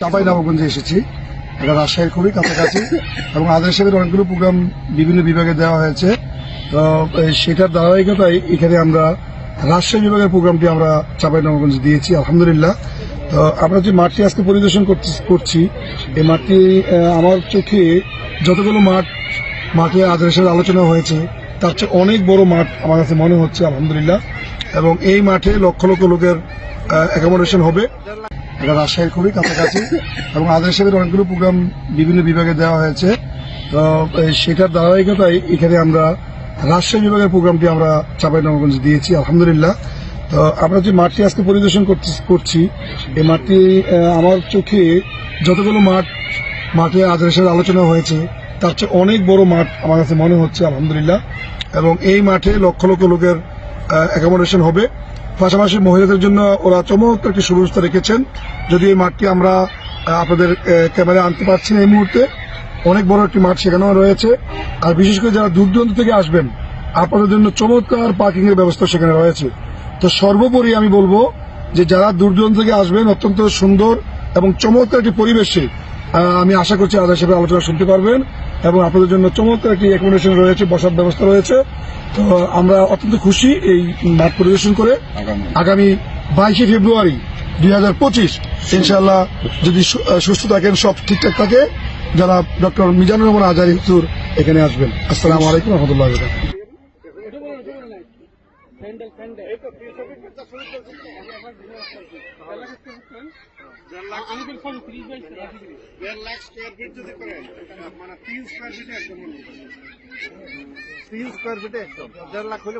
চাপাই নবগঞ্জে এসেছি। এটা রাজশাহীর খুবই কাছাকাছি এবং আধার সাহেবের অনেকগুলো প্রোগ্রাম বিভিন্ন বিভাগে দেওয়া হয়েছে। তো সেটার ধারাবাহিকতায় এখানে আমরা রাজশাহী বিভাগের প্রোগ্রামটি আমরা চাপাই নবগঞ্জে দিয়েছি, আলহামদুলিল্লাহ। তো আমরা যে মাঠটি আজকে পরিদর্শন করছি, এই মাঠটি আমার চোখে যতগুলো মাঠ, মাঠে সাহেবের আলোচনা হয়েছে তার চেয়ে অনেক বড় মাঠ আমার কাছে মনে হচ্ছে, আলহামদুলিল্লাহ। এবং এই মাঠে লক্ষ লক্ষ লোকের অ্যাকোমোডেশন হবে। এটা রাজশাহীর খুবই কাছাকাছি। এবং আধার সাহেবের অনেকগুলো প্রোগ্রাম বিভিন্ন বিভাগে দেওয়া হয়েছে। তো সেটার ধারাবাহিকতায় এখানে আমরা রাজশাহী বিভাগের প্রোগ্রামটি আমরা চাপাই নবগঞ্জে দিয়েছি, আলহামদুলিল্লাহ। তো, আমরা যে মাঠটি আজকে পরিদর্শন করছি, এই মাঠটি আমার চোখে যতগুলো মাঠ, মাঠে সাহেবের আলোচনা হয়েছে তার চেয়ে অনেক বড় মাঠ আমার কাছে মনে হচ্ছে, আলহামদুলিল্লাহ। এবং এই মাঠে লক্ষ লক্ষ লোকের অ্যাকোমোডেশন হবে। পাশাপাশি মহিলাদের জন্য ওরা চমৎকার একটি সুব্যবস্থা রেখেছেন। যদি এই মাঠটি আমরা আপনাদের ক্যামেরায় আনতে পারছি এই মুহূর্তে, অনেক বড় একটি মাঠ সেখানেও রয়েছে। আর বিশেষ করে যারা দূর দূরান্ত থেকে আসবেন, আপনাদের জন্য চমৎকার পার্কিং এর ব্যবস্থা সেখানে রয়েছে। তো সর্বোপরি আমি বলব যে যারা দূর দূরান্ত থেকে আসবেন, অত্যন্ত সুন্দর এবং চমৎকার একটি পরিবেশে আমি আশা করছি আদার হিসেবে আলোচনা শুনতে পারবেন। এবং আপনাদের জন্য চমৎকার একটি অ্যাকোমোডেশন রয়েছে বসার ব্যবস্থা রয়েছে। তো আমরা অত্যন্ত খুশি এই মাঠ পরিদর্শন করে। আগামী। বাইশে ফেব্রুয়ারি দুই হাজার পঁচিশ ইনশাল্লাহ যদি সুস্থ থাকেন সব ঠিকঠাক থাকে যারা ডক্টর মিজানুর রহমান আজারি হুজুর এখানে আসবেন। আসসালামু আলাইকুম রহমতুল্লাহ দেড় লাখ স্কোয়ার ফিট যদি করেন মানে তিন স্কোয়ার ফিটে একদম। তিন স্কোয়ার ফিটে একদম। দেড় লাখ হলে